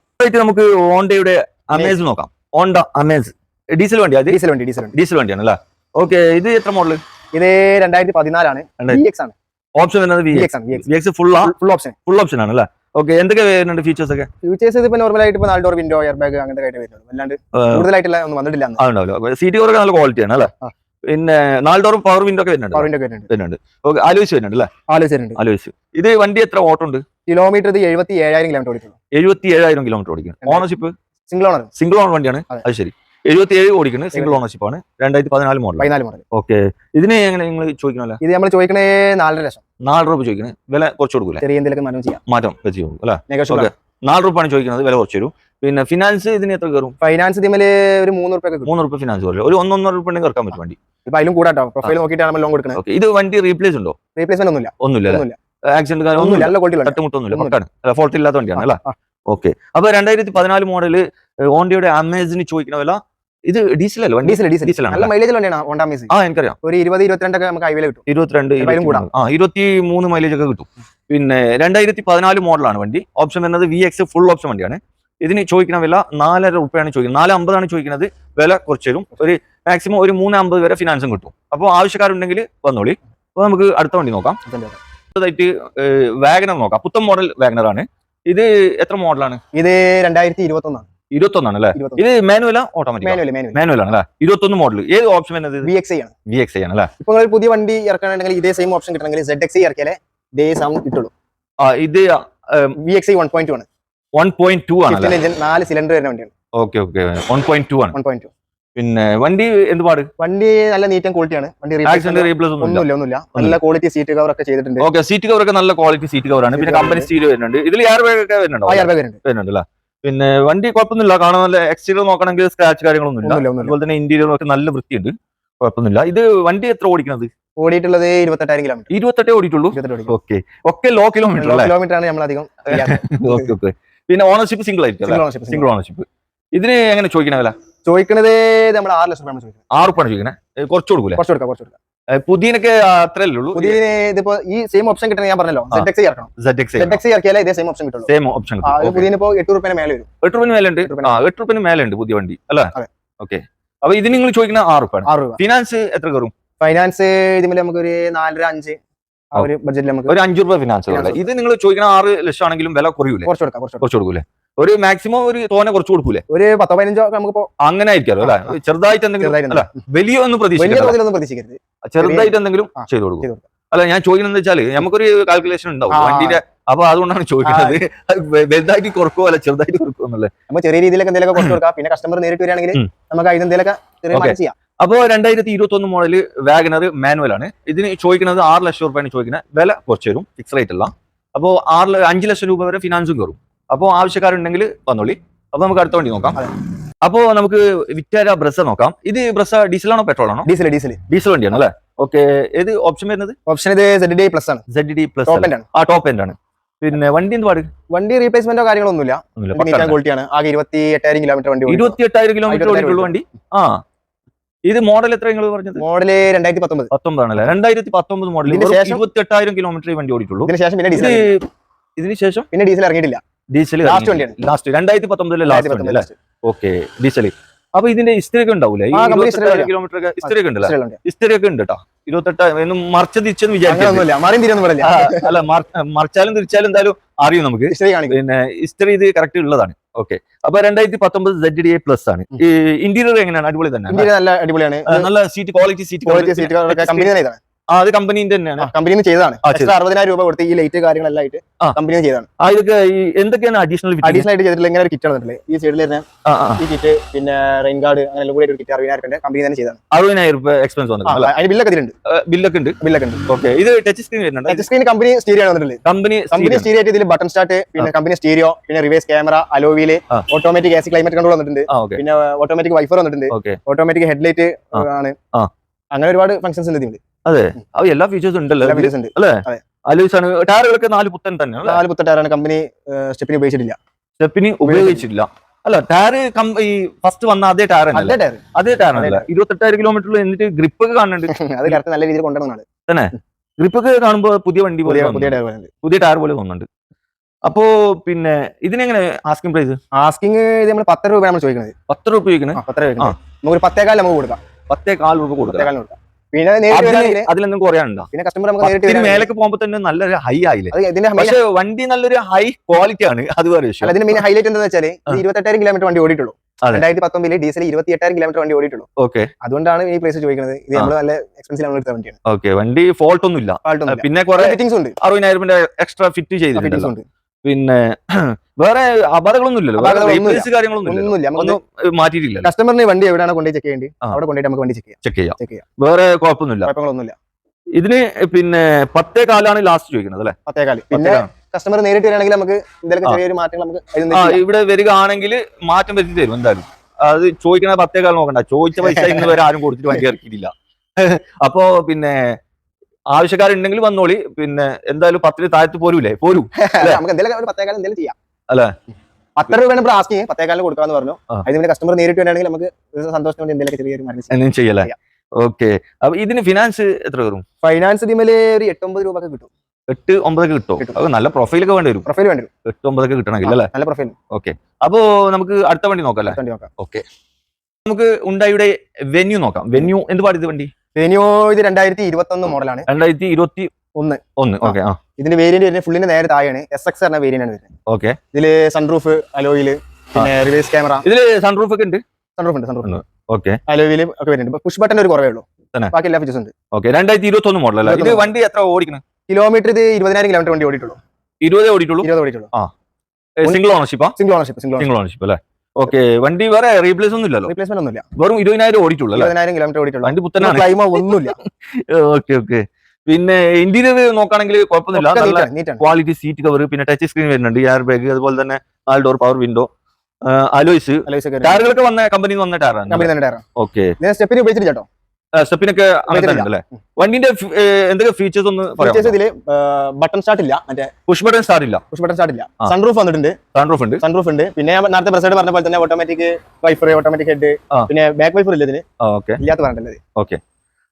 നമുക്ക് ഓണ്ടയുടെ അമേസ് നോക്കാം. ഓണ്ട അമേസ് ഡീസൽ വണ്ടി അത് ഡീസൽ വണ്ടി ഡീസൽ വണ്ടി. ഡീസൽ വണ്ടിയാണ് അല്ലേ ഓക്കെ ഇത് എത്ര മോഡൽ ഇത് രണ്ടായിരത്തി പതിനാലാണ് ആണ്. ഓപ്ഷൻ വരുന്നത് വി വി എക്സ് എക്സ് ആണ് V X V X full full option full option ആണ് അല്ലേ ഓക്കെ എന്തൊക്കെ വരുന്നുണ്ട് ഫീച്ചേഴ്സ് ഒക്കെ? ഫീച്ചേഴ്സ് ഇതിപ്പോ നോർമൽ ആയിട്ട് ഇപ്പൊ നാല് ഡോർ വിൻഡോ എയർ ബാഗ് അങ്ങനത്തെ ആയിട്ട് വരുന്നുള്ളൂ. അല്ലാണ്ട് കൂടുതലായിട്ടുള്ള ഒന്നും വന്നിട്ടില്ല അന്ന്. അതുണ്ടാവല്ലോ സീറ്റ് കവറൊക്കെ നല്ല ക്വാളിറ്റി ആണ് അല്ലേ? പിന്നെ നാല് ഡോർ പവർ വിൻഡോ ഒക്കെ വരുന്നുണ്ട്? പവർ വിൻഡോ ഒക്കെ വരുന്നുണ്ട്. വരുന്നുണ്ട്. ഓക്കെ ആലോചിച്ച് വരുന്നുണ്ട് അല്ലേ? ആലോചിച്ചിട്ടുണ്ട് ആലോചിച്ച് ഇത് വണ്ടി എത്ര ഓട്ടം ഉണ്ട്? കിലോമീറ്റർ ഇത് എഴുപത്തി ഏഴായിരം കിലോമീറ്റർ ഓടിക്കുന്നു എഴുപത്തി ഏഴായിരം കിലോമീറ്റർ ഓടിക്കുന്നു ownership single owner single owner വണ്ടിയാണ്. അത് ശരി. എഴുപത്തി ഏഴ് ഓടിക്കുന്നത് സിംഗിൾ ഓണർഷിപ്പ് ആണ്. രണ്ടായിരത്തി പതിനാല് മോഡൽ പതിനാല് മോഡൽ ഓക്കെ. ഇതിന് എങ്ങനെ നിങ്ങൾ ചോദിക്കണല്ലോ? ഇത് നമ്മൾ ചോദിക്കണേ നാലര ലക്ഷം. നാല് രൂപ ചോദിക്കുന്നത് വില കുറച്ച് കൊടുക്കൂലേ ചെറിയ എന്തെങ്കിലും മാറ്റം ചെയ്യാം. മാറ്റം വെച്ച് കൊടുക്കും അല്ലേ? നാല് രൂപയാണ് ചോദിക്കുന്നത് വില കുറച്ച് തരും. പിന്നെ ഫിനാൻസ് ഇതിന് എത്ര കയറും? ഫൈനാൻസ് ഇതിൽ ഒരു മൂന്ന് റുപ്യ മൂന്ന് റുപ്യ ഫിനാൻസ് കുറച്ച് ഒരു ഒന്നൊന്നര രൂപ ഉണ്ടെങ്കിൽ ഇറക്കാൻ പറ്റും വണ്ടി. ഇപ്പൊ അതിലും കൂടാട്ടോ. പ്രൊഫൈൽ നോക്കിയിട്ടാണ് ലോൺ കൊടുക്കുന്നത് ഓക്കെ. ഇത് വണ്ടി റീപ്ലേസ് ഉണ്ടോ? റീപ്ലേസ്മെന്റ് ഒന്നുമില്ല. ഒന്നുമില്ല ആക്സിഡന്റ് ഒന്നുമില്ല. നല്ല ക്വാളിറ്റി തട്ടുമുട്ടൊന്നുമില്ല. പക്കാണ്. അല്ല ഫോൾട്ട് ഇല്ലാത്ത വണ്ടിയാണ് അല്ല? ഓക്കെ. അപ്പൊ രണ്ടായിരത്തി പതിനാല് മോഡൽ ഓണ്ടിയുടെ അമേസിന് ചോദിക്കണ വില ഇത് ഡീസൽ അല്ല? വണ്ടി ഡീസൽ ഡീസൽ ഡീസൽ നല്ല മൈലേജ് വണ്ടിയാണ്? ഹോണ്ട മീസ് ആ എനിക്കറിയാം. ഒരു ഇരുപത് ഇരുപത്തിരണ്ടൊക്കെ നമുക്ക് ഹൈവേയിൽ കിട്ടും. ഇരുപത്തിരണ്ട് ഇതിലും കൂടാം. ആ ഇരുപത്തി മൂന്ന് മൈലേജ് ഒക്കെ കിട്ടും. പിന്നെ രണ്ടായിരത്തി പതിനാല് മോഡലാണ് വണ്ടി. ഓപ്ഷൻ വരുന്നത് വി എക്സ് ഫുൾ ഓപ്ഷൻ വണ്ടിയാണ്. ഇതിന് ചോദിക്കുന്ന വില നാലര രൂപയാണ് ചോദിക്കുന്നത്. നാല് അമ്പതാണ് ചോദിക്കുന്നത് വില കുറച്ച് തരും. ഒരു മാക്സിമം ഒരു മൂന്ന് അമ്പത് വരെ ഫിനാൻസും കിട്ടും. അപ്പോൾ ആവശ്യക്കാരുണ്ടെങ്കിൽ വന്നോളി. അപ്പോൾ നമുക്ക് അടുത്ത വണ്ടി നോക്കാം. അടുത്തതായിട്ട് വാഗനർ നോക്കാം. പുത്തൻ മോഡൽ വാഗനറാണ് ആണ്. ഇത് എത്ര മോഡലാണ് ഇത് രണ്ടായിരത്തി ഇരുപത്തി ഒന്നാണ് ഇരുപത്തൊന്നാണ് അല്ലേ? ഇത് മാനുവല ഓട്ടോമാറ്റിക് മാനുവൽ ആണ് അല്ലേ? ഇരുപത്തൊന്ന് മോഡൽ ഏത് ഓപ്ഷൻ വരുന്നത് വി എക്സ് ആണ്. വി എക്സ് ആണ് അല്ലേ? ഇപ്പൊ നിങ്ങൾ പുതിയ വണ്ടി ഇറക്കണമെങ്കിൽ ഇതേ സെയിം ഓപ്ഷൻ കിട്ടണമെങ്കിൽ സെഡ് എക്സ് ഇറക്കിയാലേ ഇതേ സൗണ്ട് കിട്ടുള്ളൂ. ആ ഇത് V X one point two ആണ്. വൺ പോയിന്റ് ടു ആണ് നാല് സിലിണ്ടർ വരുന്ന വണ്ടിയാണ്. Okay okay one point two ആണ്. വൺ പോയിന്റ് ടു പിന്നെ വണ്ടി എന്ത് പാട്? വണ്ടി നല്ല നീറ്റം ക്വാളിറ്റിയാണ് വണ്ടി റീപ്ലേസ് ഒന്നും ഒന്നുമില്ല. ഒന്നുമില്ല. നല്ല ക്വാളിറ്റി സീറ്റ് കവർ ഒക്കെ ചെയ്തിട്ടുണ്ട്. ഓക്കെ സീറ്റ് കവർ ഒക്കെ നല്ല ക്വാളിറ്റി സീറ്റ് കവർ ആണ്. പിന്നെ കമ്പനി സ്റ്റീൽ വരുന്നുണ്ട്. ഇതിൽ എയർ ബാഗ് ഒക്കെ വരുന്നുണ്ടോ? എയർ ബാഗ് വരുന്നുണ്ട്. വരുന്നുണ്ട് അല്ലേ? പിന്നെ വണ്ടി കുഴപ്പമൊന്നുമില്ല. കാണാൻ നല്ല എക്സ്റ്റീരിയർ നോക്കണമെങ്കിൽ സ്ക്രാച്ച് കാര്യങ്ങളൊന്നും ഇല്ല അതുപോലെ തന്നെ ഇന്റീരിയർ ഒക്കെ നല്ല വൃത്തിയുണ്ട്. കുഴപ്പമൊന്നുമില്ല. ഇത് വണ്ടി എത്ര ഓടിക്കുന്നത് ഓടിയിട്ടുള്ളത് ഇരുപത്തെട്ടായിരം കിലോമീറ്റർ ഇരുപത്തെട്ടേ ഓടിയിട്ടുള്ളൂ? Okay okay low kilometre kilometre ആണ് നമ്മൾ അധികം ഓക്കെ ഓക്കെ പിന്നെ ഓണർഷിപ്പ് സിംഗിൾ ആയിരിക്കും സിംഗിൾ ഓണർഷിപ്പ് ഇതിന് എങ്ങനെ ചോദിക്കണ വില? ചോദിക്കണത് നമ്മൾ ആറ് ലക്ഷം രൂപയാണ് ചോദിക്കുന്നത് ആറ് രൂപ ചോദിക്കണേ. കുറച്ച് കൊടുക്കൂലേ? കുറച്ച് കൊടുക്കാം കുറച്ച് കൊടുക്കാം. പുതിയനൊക്കെ അത്രയല്ലേ ഉള്ളൂ? പുതിയ ഇതിപ്പോ ഈ സെയിം ഓപ്ഷൻ കിട്ടണ ഞാൻ പറഞ്ഞല്ലോ. സെറ്റ് സെഡ് എക്സ് ഇറക്കണം സെഡ് എക്സ് സെഡ് എക്സ് ഇറക്കിയാലേ ഇതേ സെയിം ഓപ്ഷൻ കിട്ടുള്ളൂ. സെയിം ഓപ്ഷൻ പുതിയ ഇപ്പോ എട്ട് റുപ്യ മേലെ വരും. എട്ട് രൂപന് മേലുണ്ട് ആ എട്ട് രൂപന് മേലുണ്ട് പുതിയ വണ്ടി അല്ലേ? ഓക്കേ ഓക്കെ അപ്പൊ ഇത് നിങ്ങൾ ചോദിക്കുന്ന ആറ് രൂപ. ഫിനാൻസ് എത്ര കയറും? ഫൈനാൻസ് ഇതിൽ നമുക്ക് ഒരു നാലര അഞ്ച് ആ ഒരു ബഡ്ജറ്റിൽ നമുക്ക് ഒരു അഞ്ചു രൂപ ഫിനാൻസ് ഉള്ളൂ ഇത് നിങ്ങൾ ചോദിക്കുന്ന ആറ് ലക്ഷം ആണെങ്കിലും വില കുറയൂലേ? കുറച്ച് കൊടുക്കാം. കുറച്ച് കൊടുക്കൂലേ? ഒരു മാക്സിമം ഒരു തോനെ കുറച്ച് കൊടുക്കൂലേ? ഒരു പത്തോ പതിനഞ്ചോ നമുക്ക് അങ്ങനെ ആയിരിക്കാലോ അല്ലെ? ചെറുതായിട്ട് എന്തെങ്കിലും വലിയ ഒന്നും പ്രതീക്ഷിക്കരുത് ചെറുതായിട്ട് എന്തെങ്കിലും ചെയ്തു കൊടുക്കും. അല്ല ഞാൻ ചോദിക്കുന്നത് വെച്ചാൽ നമുക്കൊരു കാൽക്കുലേഷൻ ഉണ്ടാവും. വണ്ടിയുടെ അപ്പൊ അതുകൊണ്ടാണ് ചോദിക്കുന്നത്. വലുതായിട്ട് കുറക്കോ അല്ല ചെറുതായിട്ട് കുറക്കോ എന്നല്ലേ? നമ്മൾ ചെറിയ രീതിയിലൊക്കെ എന്തെങ്കിലും കുറച്ച് കൊടുക്കാം. പിന്നെ കസ്റ്റമർ നേരിട്ട് വരികയാണെങ്കിൽ നമുക്ക് അതിന് എന്തെങ്കിലും ചെറിയ ചെയ്യാം അപ്പോൾ രണ്ടായിരത്തി ഇരുപത്തി ഒന്ന് മോഡൽ വാഗനർ മാനുവൽ ആണ്. ഇതിന് ചോദിക്കുന്നത് ആറ് ലക്ഷം രൂപയാണ് ചോദിക്കുന്നത്. വില കുറച്ച് തരും ഫിക്സ് റേറ്റ് അല്ല. അപ്പോൾ ആറ് അഞ്ച് ലക്ഷം രൂപ വരെ ഫിനാൻസും കയറും അപ്പോൾ ആവശ്യക്കാരുണ്ടെങ്കിൽ വന്നോളി. അപ്പോൾ നമുക്ക് അടുത്ത വണ്ടി നോക്കാം. അപ്പോൾ നമുക്ക് വിറ്റാര ബ്രസ നോക്കാം. ഇത് ബ്രസ ഡീസലാണോ പെട്രോൾ ആണോ? ഡീസൽ ഡീസൽ ഡീസൽ വണ്ടിയാണ് അല്ലേ? ഓക്കെ. ഏത് ഓപ്ഷൻ വരുന്നത്? ഓപ്ഷൻ ഇത് സെഡ് ഡി പ്ലസ് ആണ്. സെഡ് ഡി പ്ലസ് ആ ടോപ്പ് എൻഡ് ആണ്. പിന്നെ വണ്ടി എന്ത് പാട്? വണ്ടി റീപ്ലേസ്മെന്റോ കാര്യങ്ങളൊന്നുമില്ല ഒന്നുമില്ല. ക്വാളിറ്റി ആണ്. ആകെ ഇരുപത്തി എട്ടായിരം കിലോമീറ്റർ വണ്ടി ഇരുപത്തി എട്ടായിരം കിലോമീറ്റർ ഓടിയിട്ടുള്ള വണ്ടി ആ. ഇത് മോഡൽ എത്ര നിങ്ങൾ പറഞ്ഞത്? മോഡൽ രണ്ടായിരത്തി പത്തൊമ്പത് പത്തൊമ്പതാണല്ലേ രണ്ടായിരത്തി പത്തൊമ്പത് മോഡൽ ഇരുപത്തി എട്ടായിരം കിലോമീറ്റർ വണ്ടി ഓടിയിട്ടുള്ളൂ. ഇതിന് ശേഷം പിന്നെ ഡീസൽ ഇതിന് ശേഷം? പിന്നെ ഡീസൽ ഇറങ്ങിയിട്ടില്ല. ഡീസൽ Last വണ്ടിയാണ്. ലാസ്റ്റ് രണ്ടായിരത്തി പത്തൊമ്പതിലെ ലാസ്റ്റ് വണ്ടി അല്ലേ? രണ്ടായിരത്തി ഓക്കെ ഡീസൽ അപ്പൊ ഇതിന്റെ ഹിസ്റ്ററി ഒക്കെ ഉണ്ടാവൂലേ. കിലോമീറ്റർ ഒക്കെ ഹിസ്റ്ററി ഒക്കെ ഉണ്ടല്ലോ? ഹിസ്റ്ററി ഒക്കെ ഉണ്ട് കേട്ടോ ഇരുപത്തെട്ട് മറിച്ച തിരിച്ചെന്ന് വിചാരിക്കുന്നു അല്ല മറ- മറിച്ചാലും തിരിച്ചാലും എന്തായാലും അറിയും നമുക്ക്. പിന്നെ ഹിസ്റ്ററി ഇത് കറക്റ്റ് ഉള്ളതാണ്. ഓക്കെ അപ്പൊ രണ്ടായിരത്തി പത്തൊമ്പത് സെഡ് ഡി എ പ്ലസ് ആണ് ഇന്റീരിയർ എങ്ങനെയാണ്? അടിപൊളി തന്നെ നല്ല അടിപൊളിയാണ്. നല്ല seat quality seat quality seat company അത് കമ്പനീന്റെ തന്നെയാണ്. കമ്പനി നിന്ന് ചെയ്തതാണ്. അറുപതിനായിരം രൂപ കൊടുത്ത് ഈ ലൈറ്റ് കാര്യങ്ങളെല്ലാം ആയിട്ട്. കമ്പനി ചെയ്തതാണ്. ആ ഇതൊക്കെ എന്തൊക്കെയാണ് അഡീഷണൽ അഡീഷണൽ ആയിട്ട് ചെയ്തിട്ടുള്ള ഇങ്ങനെ ഒരു കിറ്റ് ആണ് ഈ സൈഡിൽ തന്നെ ഈ കിറ്റ് പിന്നെ റെയിൻ ഗാർഡ് അങ്ങനെ കൂടി ഒരു കിറ്റ് അറുപതിനായിരം രൂപ കമ്പനി തന്നെ ചെയ്തതാണ്. അറുപതിനായിരം രൂപ എക്സ്പെൻസ് വന്നിട്ടുണ്ട് അതിന് ബില്ലൊക്കെ ഇതിലുണ്ട്. ബില്ലൊക്കെ ഉണ്ട്. ബില്ലൊക്കെ ഉണ്ട്. ഓക്കെ ഇത് ടച്ച് സ്ക്രീൻ വരുന്നുണ്ട്? ടച്ച് സ്ക്രീൻ കമ്പനി സ്റ്റീരിയോ വന്നിട്ടുണ്ട് കമ്പനി കമ്പനി സ്റ്റീരിയോ ആയിട്ട് ഇതിൽ ബട്ടൺ സ്റ്റാർട്ട് പിന്നെ കമ്പനി സ്റ്റീരിയോ പിന്നെ റിവേഴ്സ് ക്യാമറ അലോവിയിൽ. ഓട്ടോമാറ്റിക് എസി ക്ലൈമറ്റ് കൺട്രോൾ വന്നിട്ടുണ്ട്. പിന്നെ ഓട്ടോമാറ്റിക് വൈഫർ വന്നിട്ടുണ്ട്. Automatic headlight. ആണ്. അങ്ങനെ ഒരുപാട് ഫംഗ്ഷൻസ് ഉണ്ട് ഇതിൽ അതെ. അവ എല്ലാ ഫീച്ചേഴ്സും ഉണ്ടല്ലോ. ഉണ്ട്. അല്ലേ. അലോയ്സ് ആണ് ടയറുകളൊക്കെ നാല് പുത്തൻ തന്നെ നാല് പുത്തൻ ടയറാണ്. കമ്പനി സ്റ്റെപ്പിന് ഉപയോഗിച്ചിട്ടില്ല. സ്റ്റെപ്പിന് ഉപയോഗിച്ചിട്ടില്ല. അല്ല ടയർ ഈ ഫസ്റ്റ് വന്ന അതേ ടയർ അതേ അല്ലേ? ടയർ അല്ല ഇരുപത്തെട്ടായിരം കിലോമീറ്ററിൽ എന്നിട്ട് ഗ്രിപ്പ് ഒക്കെ കാണുന്നുണ്ട്. <laughs> അത് കറക്റ്റ് നല്ല രീതിയിൽ കൊണ്ടുവന്നാണ് ഗ്രിപ്പ് ഒക്കെ കാണുമ്പോൾ പുതിയ വണ്ടി പോലെ പുതിയ ടയർ പോലെ തോന്നുന്നുണ്ട്. അപ്പോ പിന്നെ ഇതിനെങ്ങനെ ആസ്കിംഗ് പ്രൈസ് ആസ്കിംഗ് ഇത് നമ്മൾ പത്ത് രൂപയാണ് നമ്മൾ ചോദിക്കുന്നത് പത്ത് രൂപ ചോദിക്കുന്നത് പത്ത് രൂപ നമുക്ക് പത്തേക്കാൽ നമുക്ക് കൊടുക്കാം. പത്തേ കാൽ രൂപ കൊടുക്കാം. പിന്നെ അതിലെന്തും കുറയാനുണ്ടോ? പിന്നെ കസ്റ്റമർ നമുക്ക് മേലേക്ക് പോകുമ്പോ തന്നെ നല്ലൊരു ഹൈ ആയില്ലേ? പക്ഷേ വണ്ടി നല്ലൊരു ഹൈ ക്വാളിറ്റി ആണ്. അത് വേറെ വിഷയം. ഇതിന്റെ മെയിൻ ഹൈലൈറ്റ് എന്താ വെച്ചാൽ ഇരുപത്തെട്ടായിരം കിലോമീറ്റർ വണ്ടി ഓടിയിട്ടുള്ളൂ. രണ്ടായിരത്തി പത്തൊമ്പതിൽ ഡീസൽ ഇരുപത്തി എട്ടായിരം കിലോമീറ്റർ വണ്ടി ഓടിയിട്ടുള്ളൂ. ഓക്കെ. അതുകൊണ്ടാണ് ഈ പ്രൈസ് ചോദിക്കുന്നത്. ഇത്. നമ്മൾ നല്ല എക്സ്പെൻസീവ് നമ്മൾ എടുത്ത വണ്ടിയാണ്. ഓക്കെ. വണ്ടി ഫോൾട്ട് ഒന്നും ഇല്ല പിന്നെ കുറെ ഫിറ്റിംഗ്സ് ഉണ്ട്. അറുപതിനായിരം എക്സ്ട്രാ ഫിറ്റ് ഉണ്ട്. പിന്നെ <clears throat> വേറെ അപകടങ്ങളൊന്നും ഇല്ലല്ലോ കാര്യങ്ങളൊന്നും ഏഹ്, കസ്റ്റമറിന് വണ്ടി എവിടെയാണ് കൊണ്ടുപോയി ചെക്ക് ചെയ്യേണ്ടി. അവിടെ കൊണ്ടുപോയിട്ട് നമുക്ക് വണ്ടി ചെക്ക് ചെയ്യാം. ചെക്ക് ചെയ്യാം. ചെക്ക് ചെയ്യാം. വേറെ കുഴപ്പമൊന്നുമില്ല. കുഴപ്പങ്ങളൊന്നുമില്ല. ഇതിന് പിന്നെ പത്തേ കാലാണ് ലാസ്റ്റ് ചോദിക്കുന്നത് അല്ലേ? പത്തേകാൽ. പിന്നെ. കസ്റ്റമർ നേരിട്ട് വരികയാണെങ്കിൽ നമുക്ക് എന്തെങ്കിലും. ചെറിയൊരു മാറ്റങ്ങൾ നമുക്ക് ഇവിടെ വരികയാണെങ്കിൽ മാറ്റം വരുത്തി തരും എന്തായാലും. അത് ചോദിക്കണ പത്തേ കാലം നോക്കണ്ട. ചോദിച്ച പൈസ ഇന്ന് വരെ ആരും കൊടുത്തിട്ട് വണ്ടി ഇറക്കിയിട്ടില്ല. <laughs> അപ്പോ പിന്നെ ആവശ്യക്കാരുണ്ടെങ്കിൽ വന്നോളി. പിന്നെ എന്തായാലും പത്തിന് താഴത്ത് പോരൂലേ? പോരൂ. <laughs> അല്ല, നമുക്ക് എന്തെങ്കിലും ഒരു എന്തെങ്കിലും ചെയ്യാം. അല്ലേ? പത്ത് രൂപയാണ് ഇപ്പോൾ ആസ്കിങ് പത്തേകാലിന് കൊടുക്കാന്ന് പറഞ്ഞു. അതിന് പിന്നെ കസ്റ്റമർ നേരിട്ട് വേണമെങ്കിൽ നമുക്ക് സന്തോഷത്തോടെ എന്തെങ്കിലും ചെറിയൊരു ചെയ്യാം ചെയ്യല്ലേ? ചെയ്യാം. ഓക്കെ അപ്പൊ ഇതിന് ഫിനാൻസ് എത്ര വരും? ഫൈനാൻസ് ഇതിമേൽ ഒരു എട്ടൊമ്പത് രൂപ ഒക്കെ കിട്ടും. എട്ട് ഒമ്പതൊക്കെ കിട്ടും. അപ്പൊ അത് നല്ല പ്രൊഫൈലൊക്കെ വേണ്ടി വരും. പ്രൊഫൈൽ വേണ്ടി വരും. എട്ട് ഒമ്പതൊക്കെ കിട്ടണമെങ്കിൽ അല്ലേ? നല്ല പ്രൊഫൈൽ ഓക്കെ അപ്പോ നമുക്ക് അടുത്ത വണ്ടി നോക്കാം അല്ലേ? ഓക്കെ നമുക്ക് ഉണ്ടായിയുടെ വെന്യൂ നോക്കാം. വെന്യൂ എന്ത് പാടിയത് വണ്ടി? വെനിയോ ഇത് രണ്ടായിരത്തി ഇരുപത്തി ഒന്ന് മോഡലാണ്. രണ്ടായിരത്തി ഇരുപത്തി ഒന്ന്. ഒന്ന്. ഓക്കെ ആ. ഇതിന്റെ വേരിയന്റ് വരുന്നത് ഫുള്ളിന് നേരെ താഴെയാണ്. എസ് എക്സ് എന്ന വേരിയന്റ് ആണ് വരുന്നത്. ഓക്കെ ഇതിൽ സൺറൂഫ് അലോയിൽ പിന്നെ റിവേഴ്സ് ക്യാമറ ഇതിൽ സൺറൂഫ് ഒക്കെ ഉണ്ട്? സൺറൂഫ് ഉണ്ട് സൺറൂഫ് ഉണ്ട്. ഓക്കെ അലോയിൽ ഒക്കെ വരുന്നുണ്ട്. പുഷ് ബട്ടൺ ഒരു കുറവേ ഉള്ളൂ? ബാക്കി എല്ലാ ഫീച്ചേഴ്സ് ഉണ്ട്. ഓക്കെ രണ്ടായിരത്തി ഇരുപത്തി ഒന്ന് മോഡൽ ഇത് വണ്ടി എത്ര ഓടിക്കുന്നത് കിലോമീറ്റർ ഇത് ഇരുപതിനായിരം കിലോമീറ്റർ വണ്ടി ഓടിയിട്ടുള്ളൂ. ഇരുപത് ഓടിയിട്ടുള്ളൂ? ഇരുപത് ഓടിയിട്ടുള്ളൂ. സിംഗിൾ ഓണർഷിപ്പാ സിംഗിൾ ഓണർഷിപ്പ് സിംഗിൾ ഓണർഷിപ്പ് അല്ലേ? ഓക്കെ വണ്ടി വേറെ റീപ്ലേസ് ഒന്നും ഇല്ലല്ലോ റീപ്ലേസ്മെന്റ് ഒന്നുമില്ല. വെറും ഇരുപതിനായിരം ഓടിയിട്ടുള്ളൂ ഇരുപതിനായിരം കിലോമീറ്റർ ഓടിയിട്ടുള്ളൂ. വണ്ടി പുത്തനാണ്. ക്ലൈമ ഒന്നുമില്ല. <laughs> Okay okay. പിന്നെ ഇന്റീരിയർ നോക്കുകയാണെങ്കിൽ കുഴപ്പമൊന്നുമില്ല. ക്വാളിറ്റി സീറ്റ് കവർ പിന്നെ ടച്ച് സ്ക്രീൻ വരുന്നുണ്ട്. എയർ ബാഗ് അതുപോലെ തന്നെ നാല് ഡോർ പവർ വിൻഡോ അലോയ്സ്. ടയറുകളൊക്കെ വന്ന കമ്പനി വന്ന ടയറാണ് ഓക്കെ. സ്റ്റെപ്പിന് ഉപയോഗിച്ചിട്ട് സ്റ്റെപ്പിനൊക്കെ അങ്ങനെ വണ്ടിന്റെ എന്തൊക്കെ ഫീച്ചേഴ്സ് ഒന്ന് ഫീച്ചേഴ്സ് ഇതിൽ ബട്ടൺ സ്റ്റാർട്ട് ഇല്ല. മറ്റേ പുഷ് ബട്ടൺ സ്റ്റാർട്ട് ഇല്ല. പുഷ് ബട്ടൺ സ്റ്റാർട്ട് ഇല്ല. സൺറൂഫ് വന്നിട്ടുണ്ട്. സൺറൂഫ് ഉണ്ട്. സൺറൂഫ് ഉണ്ട്. പിന്നെ ഞാൻ നേരത്തെ പ്രസൈഡ് പറഞ്ഞ പോലെ തന്നെ ഓട്ടോമാറ്റിക് വൈഫർ ഓട്ടോമാറ്റിക് ഹെഡ് പിന്നെ ബാക്ക് വൈഫർ ഇല്ല ഇതിന് ഓക്കെ ഇല്ലാത്ത പറഞ്ഞിട്ടുള്ളത്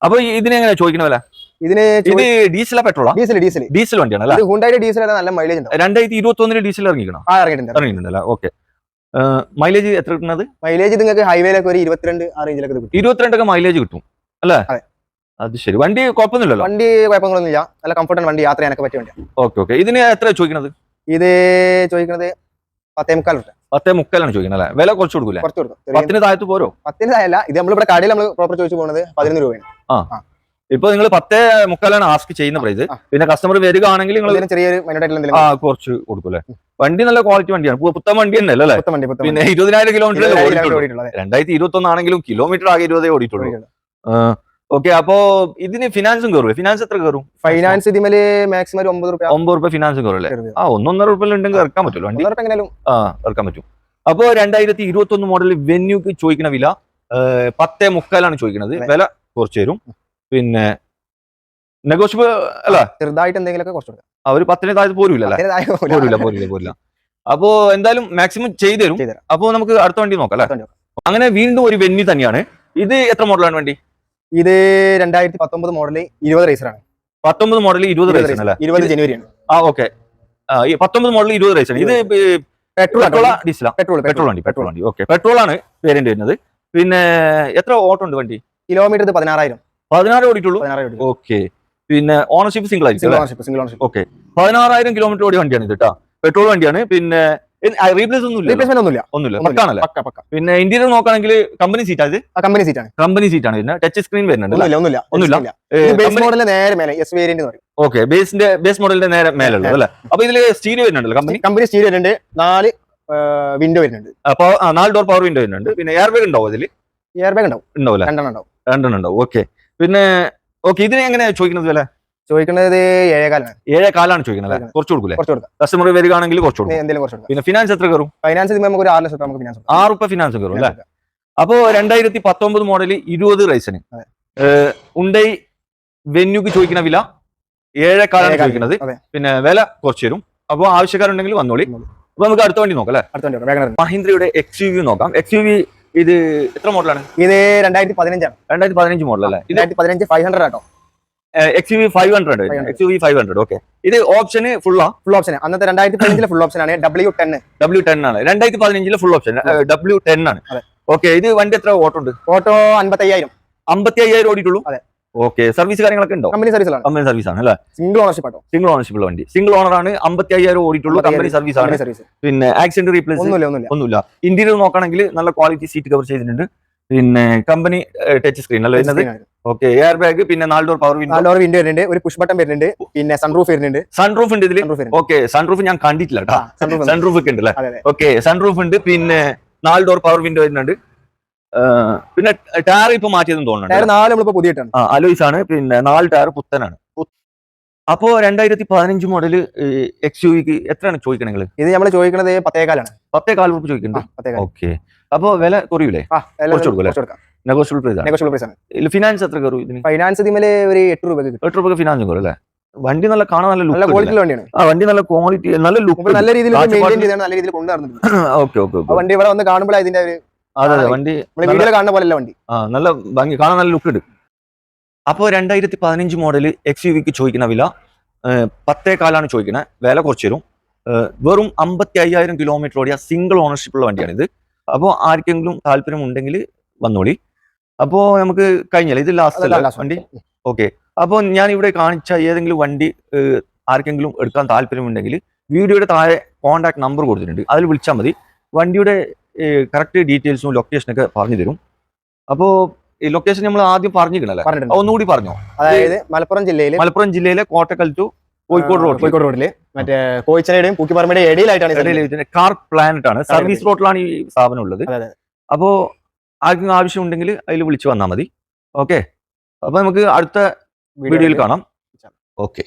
അപ്പൊ ഇതിനെ ഇതിനെങ്ങനെ ചോദിക്കണ വില? ഇതിന് ഇത് ഡീസൽ പെട്രോളാ ഡീസൽ ഡീസൽ ഡീസൽ വണ്ടിയാണ് അല്ലേ? ഹുണ്ടായിട്ട് ഡീസൽ നല്ല മൈലേജ് ഉണ്ട്? രണ്ടായിരത്തി ഇരുപത്തി ഒന്നിന് ഡീസൽ ഇറങ്ങിക്കണം? ആ ഇറങ്ങിയിട്ടുണ്ട്. ഇറങ്ങിയിട്ടുണ്ടല്ലേ ഓക്കെ മൈലേജ് എത്ര കിട്ടുന്നത്? മൈലേജ് നിങ്ങൾക്ക് ഹൈവേയിലൊക്കെ ഒരു ഇരുപത്തിരണ്ട് ആ റേഞ്ചിലൊക്കെ ഇരുപത്തിരണ്ടൊക്കെ മൈലേജ് കിട്ടും. അല്ലേ? അതെ. ശരി. വണ്ടി കുഴപ്പമൊന്നുമില്ലല്ലോ? വണ്ടി കുഴപ്പങ്ങളൊന്നുമില്ല. നല്ല കംഫർട്ടാണ് വണ്ടി. യാത്ര ചെയ്യാനൊക്കെ പറ്റിയ വണ്ടിയാണ് ഓക്കെ ഓക്കെ. ഇതിന് എത്ര ചോദിക്കുന്നത് ഇത് ചോദിക്കുന്നത് പത്തേ മുക്കാൽ പത്തേ മുക്കാലാണ് ചോദിക്കുന്നത് അല്ലേ? വില കുറച്ച് കൊടുക്കൂലേ? കുറച്ച് കൊടുക്കും. പത്തിന് താഴത്ത് പോരോ? പത്തിന് താഴല്ല ഇത് നമ്മളിവിടെ കടയിൽ നമ്മൾ പ്രോപ്പർ ചോദിച്ചു പോകുന്നത് പതിനൊന്ന് രൂപയാണ്. ആ. ഇപ്പൊ നിങ്ങൾ പത്തേ മുക്കാലാണ് ആസ്ക് ചെയ്യുന്ന പ്രൈസ് പിന്നെ കസ്റ്റമർ വരികയാണെങ്കിൽ നിങ്ങൾ ചെറിയൊരു ആ കുറച്ച് കൊടുക്കും അല്ലേ? വണ്ടി നല്ല ക്വാളിറ്റി വണ്ടിയാണ്. പുത്തൻ വണ്ടി തന്നെ അല്ലേ? വണ്ടി പിന്നെ ഇരുപതിനായിരം കിലോമീറ്റർ രണ്ടായിരത്തി ഇരുപത്തി ഒന്നാണെങ്കിലും കിലോമീറ്റർ ആകെ ഇരുപതേ ഓടിയിട്ടുള്ളൂ. ഓക്കെ അപ്പോ ഇതിന് ഫിനാൻസും കയറും ഫിനാൻസ് എത്ര കയറും ഫൈനാൻസ് ഇതിമേൽ മാക്സിമം ഒരു ഒമ്പത് റുപ്യ. ഒമ്പത് റുപ്യ ഫിനാൻസും കയറും അല്ലേ? ആ ഒന്നൊന്നര റുപ്യ ഉണ്ടെങ്കിൽ ഇറക്കാൻ പറ്റുമല്ലോ വണ്ടി? എങ്ങനെയാലും. ആ ഇറക്കാൻ പറ്റും. അപ്പോ രണ്ടായിരത്തി ഇരുപത്തി ഒന്ന് മോഡൽ വെന്യൂക്ക് ചോദിക്കണ വില പത്തേ മുക്കാലാണ് ചോദിക്കുന്നത്. വില കുറച്ച് തരും. പിന്നെ നെഗോഷ്യബിൾ അല്ല. ചെറുതായിട്ട് എന്തെങ്കിലുമൊക്കെ കുറച്ച് കൊടുക്കാം. ആ, ഒരു പത്തിന് താഴെ പോരൂല്ല പോരില്ല പോരില്ല പോരില്ല അപ്പോ എന്തായാലും മാക്സിമം ചെയ്തു തരും. നമുക്ക് അടുത്ത വണ്ടി നോക്കാം അല്ലേ? അങ്ങനെ വീണ്ടും ഒരു വെന്യൂ തന്നെയാണ്. ഇത് എത്ര മോഡലാണ് വണ്ടി? ഇത് രണ്ടായിരത്തി പത്തൊമ്പത് മോഡൽ ഇരുപത് റേസറാണ് പത്തൊമ്പത് മോഡൽ ഇരുപത് റേസർ അല്ലേ? ഇരുപത് ജനുവരി ആണ്. ആ ഓക്കെ പത്തൊമ്പത് മോഡൽ ഇരുപത് റേസർ ഇത് പെട്രോൾ പെട്രോൾ പെട്രോൾ പെട്രോൾ വണ്ടി. പെട്രോൾ വണ്ടി ഓക്കെ പെട്രോൾ ആണ് വേരിയന്റ് വരുന്നത്. പിന്നെ എത്ര ഓട്ടം ഉണ്ട് വണ്ടി? കിലോമീറ്റർ ഇത് പതിനാറായിരം. പതിനാറ് ഓടിയിട്ടുള്ളൂ? ഓക്കെ പിന്നെ ഓണർഷിപ്പ് സിംഗിൾ ആയിരിക്കും സിംഗിൾ ഓണർഷിപ്പ് ഓക്കെ പതിനാറായിരം കിലോമീറ്റർ ഓടി വണ്ടിയാണ് ഇത് കേട്ടോ പെട്രോൾ വണ്ടിയാണ്. പിന്നെ റീപ്ലേസ് ഒന്നും ഇല്ല റീപ്ലേസ്മെന്റ് ഒന്നുമില്ല. ഒന്നുമില്ല. പക്ക പക്ക. പിന്നെ ഇന്ത്യയിൽ നോക്കുകയാണെങ്കിൽ കമ്പനി സീറ്റ് അത് ആ കമ്പനി സീറ്റ് ആണ്. കമ്പനി സീറ്റ് ആണ്. പിന്നെ ടച്ച് സ്ക്രീൻ വരുന്നുണ്ട് ഒന്നുമില്ല ഒന്നുമില്ല. ബേസ് നേരെ മേലെ എസ് വേരിയന്റ് പറയും. ഓക്കെ ബേസിന്റെ ബേസ് മോഡലിന്റെ നേരെ മേലെ ഉള്ളത് അല്ലേ? അപ്പൊ ഇതിൽ സ്റ്റീരിയോ വരുന്നുണ്ടല്ലോ കമ്പനി കമ്പനി സ്റ്റീരിയോ വരുന്നുണ്ട്. നാല് വിൻഡോ വരുന്നുണ്ട്. അപ്പൊ നാല് ഡോർ പവർ വിൻഡോ വരുന്നുണ്ട്. പിന്നെ എയർ ബാഗ് ഉണ്ടാവും അതിൽ എയർ ബാഗ് ഉണ്ടാവും. ഉണ്ടാവില്ല? രണ്ടെണ്ണം ഉണ്ടാവും. രണ്ടെണ്ണം ഉണ്ടാവും. ഓക്കെ പിന്നെ ഓക്കെ ഇതിന് എങ്ങനെ ചോദിക്കുന്നത് വില? ചോദിക്കുന്നത് ഏഴേകാലാണ് ഏഴേകാലാണ് ചോദിക്കുന്നത് അല്ലേ? കുറച്ച് കൊടുക്കൂലേ? കുറച്ച് കൊടുക്കാം. കസ്റ്റമർ വരികയാണെങ്കിൽ കുറച്ച് കൊടുക്കും. എന്തെങ്കിലും കുറച്ച് കൊടുക്കാം. പിന്നെ ഫിനാൻസ് എത്ര കയറും? ഫൈനാൻസ് നമുക്ക് ഒരു ആറ് ലക്ഷം നമുക്ക് ഫിനാൻസ് ആറ് റുപ്യ ഫിനാൻസ് കയറും അല്ലേ? അപ്പോ രണ്ടായിരത്തി പത്തൊമ്പത് മോഡൽ ഇരുപത് റൈസിന് ഉണ്ടൈ വെന്യൂക്ക് ചോദിക്കുന്ന വില ഏഴേക്കാലാണ് ചോദിക്കുന്നത്. പിന്നെ വില കുറച്ച് തരും. അപ്പോൾ ആവശ്യക്കാരുണ്ടെങ്കിൽ വന്നോളി. വന്നോളി. അപ്പൊ നമുക്ക് അടുത്ത വണ്ടി നോക്കാം അല്ലേ? അടുത്ത വണ്ടി മഹീന്ദ്രയുടെ എക്സ് യു വി നോക്കാം. എക്സ് യു വി ഇത് എത്ര മോഡലാണ് ഇത് രണ്ടായിരത്തി പതിനഞ്ചാണ്. രണ്ടായിരത്തി പതിനഞ്ച് മോഡൽ അല്ലേ? രണ്ടായിരത്തി പതിനഞ്ച് ഫൈവ് ഹൺഡ്രഡ് ആട്ടോ. X U V five hundred 500. X U V five hundred okay ഇത് ഓപ്ഷന് ഫുള്ളാ ഫുൾ ഓപ്ഷൻ അന്നത്തെ രണ്ടായിരത്തി പതിനഞ്ചിലെ ഫുൾ ഓപ്ഷൻ ആണ്. ഡബ്ല്യു ടെൻ ഡബ്ല്യു ടെൻ ആണ്. രണ്ടായിരത്തി പതിനഞ്ചിലെ ഫുൾ ഓപ്ഷൻ ഡബ്ല്യു ടെൻ ആണ്. ഓക്കെ ഇത് വണ്ടി എത്ര ഓട്ടോ ഉണ്ട് ഓട്ടോ അമ്പത്തി അയ്യായിരം അമ്പത്തി അയ്യായിരം ഓടിയിട്ടുള്ളൂ? അതെ. ഓക്കെ സർവീസ് കാര്യങ്ങളൊക്കെ ഉണ്ടോ? കമ്പനി സർവീസിലാണ് കമ്പനി സർവീസ് ആണ് അല്ലേ? സിംഗിൾ ഓണർഷിപ്പ് ആട്ടോ സിംഗിൾ ഓണർഷിപ്പ് ഉള്ള വണ്ടി. സിംഗിൾ ഓണർ ആണ് അമ്പത്തി അയ്യായിരം ഓടിയിട്ടുള്ളൂ കമ്പനി സർവീസ് ആണ്. പിന്നെ ആക്സിഡന്റ് റീപ്ലേസ് ഒന്നുമില്ല ഒന്നുമില്ല. ഒന്നുമില്ല. ഇന്റീരിയർ നോക്കുകയാണെങ്കിൽ നല്ല ക്വാളിറ്റി സീറ്റ് കവർ ചെയ്തിട്ടുണ്ട്. പിന്നെ കമ്പനി ടച്ച് സ്ക്രീൻ അല്ലേ വരുന്നത്? ഓക്കെ എയർ ബാഗ് പിന്നെ നാല് door power window door window വരുന്നുണ്ട് ഒരു പുഷ് ബട്ടൺ വരുന്നുണ്ട് പിന്നെ സൺറൂഫ് വരുന്നുണ്ട്. സൺറൂഫ് ഉണ്ട് ഇതിൽ ഓക്കെ സൺറൂഫ് ഞാൻ കണ്ടിട്ടില്ല കേട്ടോ സൺറൂഫ് ഒക്കെ ഉണ്ട് അല്ലേ ഓക്കെ സൺറൂഫ് ഉണ്ട് പിന്നെ നാല് ഡോർ പവർ വിൻഡോ വരുന്നുണ്ട്. പിന്നെ ടയർ ഇപ്പൊ മാറ്റിയതെന്ന് തോന്നുന്നുണ്ട് നാല് അലോയിസ് ആണ് പിന്നെ നാല് ടയർ പുത്തനാണ്. അപ്പോ രണ്ടായിരത്തി പതിനഞ്ച് മോഡൽ എക്സ് യു വിക്ക് എത്രയാണ് ചോദിക്കണെങ്കിൽ ഇത് നമ്മൾ ചോദിക്കുന്നത് പത്തേകാലാണ്. പത്തേ കാൽ രൂപ ചോദിക്കുന്നുണ്ട് പത്തേകാൽ. ഓക്കെ അപ്പൊ വില കുറയൂലേ? നെഗോഷ്യബിൾ പ്രൈസ് ആണ്. ഫിനാൻസ് എത്ര കയറും ഇതിന്? ഫൈനാൻസ് ഇതിമേലെ ഒരു എട്ട് രൂപ എട്ട് രൂപ ഫിനാൻസ് കയറും അല്ലേ? വണ്ടി നല്ല കാണാൻ നല്ല നല്ല ക്വാളിറ്റിയുള്ള വണ്ടിയാണ്. ആ വണ്ടി നല്ല ക്വാളിറ്റി നല്ല ലുക്ക് നല്ല രീതിയിൽ മെയിന്റെയിൻ ചെയ്താണ് നല്ല രീതിയിൽ കൊണ്ടുവരുന്നുണ്ട് ഓക്കെ ഓക്കെ ഓക്കേ വണ്ടി ഇവിടെ വന്ന് കാണുമ്പോൾ അതിന്റെ ഒരു അതെ അതെ വണ്ടി വീഡിയോയിൽ കാണുന്ന പോലെയല്ല വണ്ടി. ആ നല്ല ഭംഗി കാണാൻ നല്ല ലുക്ക് ഉണ്ട്. അപ്പോൾ രണ്ടായിരത്തി പതിനഞ്ച് മോഡൽ എക്സ് യു വിക്ക് ചോദിക്കുന്ന വില പത്തേ കാലാണ് ചോദിക്കുന്നത് വില കുറച്ച് തരും. ഏഹ്, വെറും അമ്പത്തി അയ്യായിരം കിലോമീറ്റർ ഓടിയ സിംഗിൾ ഓണർഷിപ്പ് ഉള്ള വണ്ടിയാണിത്. അപ്പോൾ ആർക്കെങ്കിലും താല്പര്യം ഉണ്ടെങ്കിൽ വന്നോളി. അപ്പോൾ നമുക്ക് കഴിഞ്ഞല്ലേ? ഇത് ലാസ്റ്റ് അല്ല വണ്ടി? ഓക്കെ അപ്പോൾ ഞാൻ ഇവിടെ കാണിച്ച ഏതെങ്കിലും വണ്ടി ആർക്കെങ്കിലും എടുക്കാൻ താല്പര്യമുണ്ടെങ്കിൽ വീഡിയോയുടെ താഴെ കോൺടാക്ട് നമ്പർ കൊടുത്തിട്ടുണ്ട്. അതിൽ വിളിച്ചാൽ മതി. വണ്ടിയുടെ കറക്റ്റ് ഡീറ്റെയിൽസും ലൊക്കേഷനൊക്കെ പറഞ്ഞു തരും. അപ്പോൾ ഈ ലൊക്കേഷൻ നമ്മൾ ആദ്യം പറഞ്ഞിരിക്കണല്ലേ? ഒന്നുകൂടി പറഞ്ഞോ. അതായത് മലപ്പുറം ജില്ലയിൽ മലപ്പുറം ജില്ലയിലെ കോട്ടക്കൽ ടു കോഴിക്കോട് റോഡ് കോഴിക്കോട് റോഡിൽ. മറ്റേ കോയിച്ചനയുടെയും പൂക്കിപ്പറമ്പയുടെ ഇടയിലായിട്ടാണ് കാർ പ്ലാനറ്റ് ആണ് സർവീസ് റോഡിലാണ് ഈ സ്ഥാപനം ഉള്ളത്. അപ്പോ ആർക്കും ആവശ്യം ഉണ്ടെങ്കിൽ അതിൽ വിളിച്ചു വന്നാൽ മതി. ഓക്കെ? അപ്പൊ നമുക്ക് അടുത്ത വീഡിയോയിൽ കാണാം. ഓക്കെ.